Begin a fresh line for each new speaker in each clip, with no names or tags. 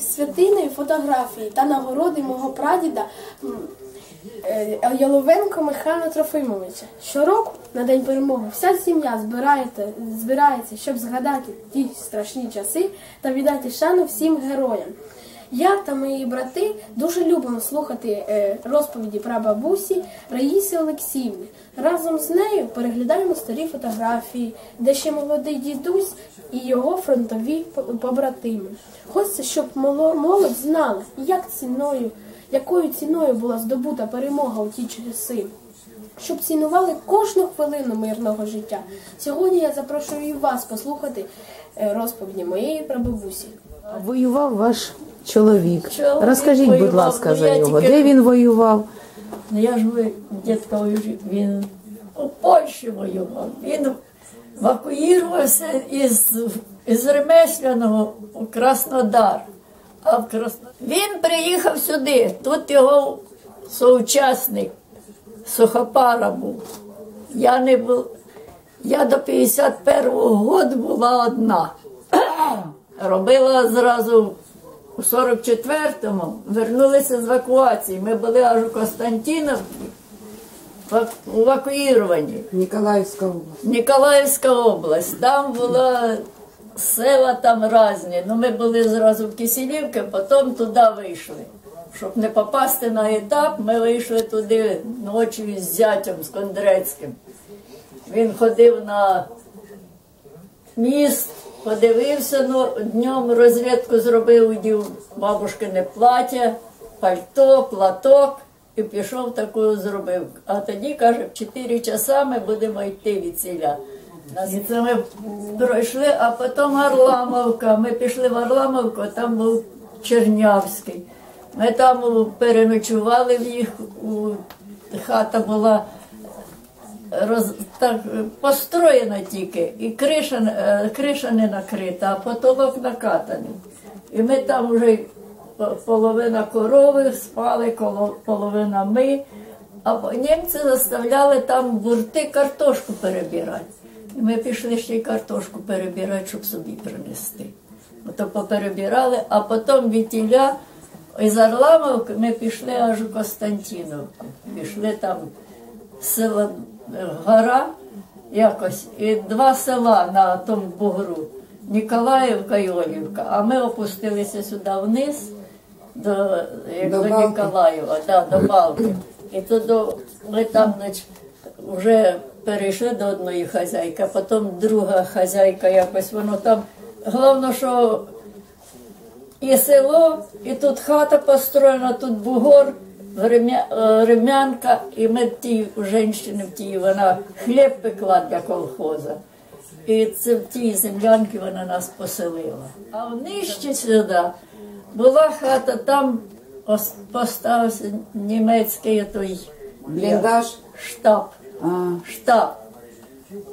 святиною фотографії та нагороди мого прадіда е, Яловенко Михайла Трофимовича. Щороку на День перемоги вся сім'я збирається, збирається, щоб згадати ті страшні часи та віддати шану всім героям. Я та мої брати дуже любимо слухати е, розповіді про бабусі Раїси Олексіївни. Разом з нею переглядаємо старі фотографії, де ще молодий дідусь і його фронтові по- побратими. Хочеться, щоб моло- молодь знала, як ціною, якою ціною була здобута перемога у ті часи. Щоб цінували кожну хвилину мирного життя. Сьогодні я запрошую і вас послухати е, розповіді моєї прабабусі.
Воював ваш чоловік.
Чоловік
Розкажіть, будь ласка,
ну,
за нього.
тільки-
Де він воював?
Ну я ж ви дітка він у Польщі воював. Він евакуювався із, із Ремесляного у Краснодар. А в Красно... Він приїхав сюди. Тут його соучасник Сухопара був. Я не був. Я до 51-го року була одна. Робила зразу у 44-му, вернулися з евакуації. Ми були аж у Константиновці, ва- евакуїровані.
Ніколаївська область.
Ніколаївська область, там була села там різні. Ну, ми були зразу в Киселівці, потім туди вийшли. Щоб не попасти на етап, ми вийшли туди ночі з зятям, з Кондрецьким. Він ходив на міст, подивився, ну, днем розвідку зробив, удів бабушкине плаття, пальто, платок і пішов таку зробив. А тоді каже, в 4 часа ми будемо йти від ціля. І це ми пройшли, а потім Орламовка. Ми пішли в Орламовку, там був Чернявський. Ми там переночували в їх, у, хата була роз, так, построєна тільки, і криша, е, криша не накрита, а потолок накатаний. І ми там вже половина корови спали, половина ми. А німці заставляли там бурти картошку перебирати. І ми пішли ще й картошку перебирати, щоб собі принести. Ото поперебирали, а потім від тіля із Орламовки ми пішли аж у Константиновку. Пішли там село гора якось, і два села на тому бугру. Ніколаївка і Олівка. А ми опустилися сюди вниз до, як
До
до, Ніколаєва, да, до Балки. І туди ми там значить, вже перейшли до одної хазяйки, а потім друга хазяйка якось воно там. Головне, що і село, і тут хата построєна, тут бугор, рем'я- е, рем'янка, і ми ті жінки в тій, вона хліб пекла для колхоза. І це в тій землянці вона нас поселила. А в нижче сюди була хата, там ос- поставився німецький той
Бліндаж?
штаб.
А,
Штаб.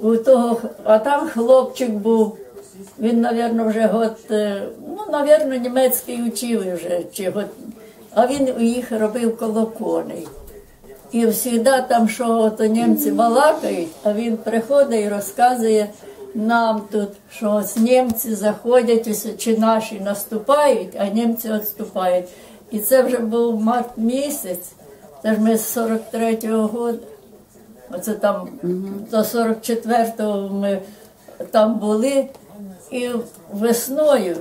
У того, а там хлопчик був. Він, мабуть, вже год, е, ну, мабуть, німецький учив вже. Чи год, а він у їх робив коло коней. І завжди там, що ото німці балакають, а він приходить і розказує нам тут, що ось німці заходять, ось чи наші наступають, а німці відступають. І це вже був март місяць, це ж ми з 43-го року. Оце там до 44-го ми там були. І весною,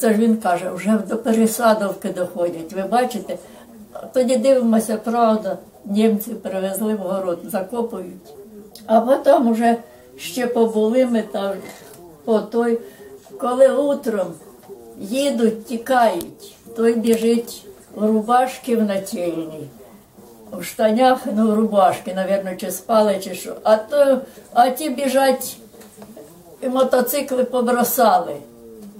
це ж він каже, вже до пересадовки доходять. Ви бачите? Тоді дивимося, правда, німці привезли в город, закопують. А потім вже ще побули ми там по той, коли утром їдуть, тікають, той біжить в рубашки в нательній в штанях, ну, в рубашки, мабуть, чи спали, чи що. А, то, а ті біжать і мотоцикли побросали.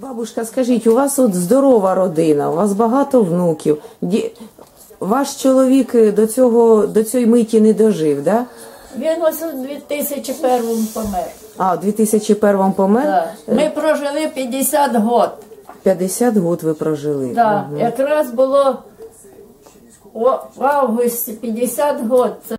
Бабушка, скажіть, у вас от здорова родина, у вас багато внуків. Ді... Ваш чоловік е, до цього до цієї миті не дожив, да?
Він ось у 2001 помер.
А, у 2001 помер?
Да. Ми прожили 50 років.
50 год ви прожили.
Да. Якраз було о- в августі 50 років.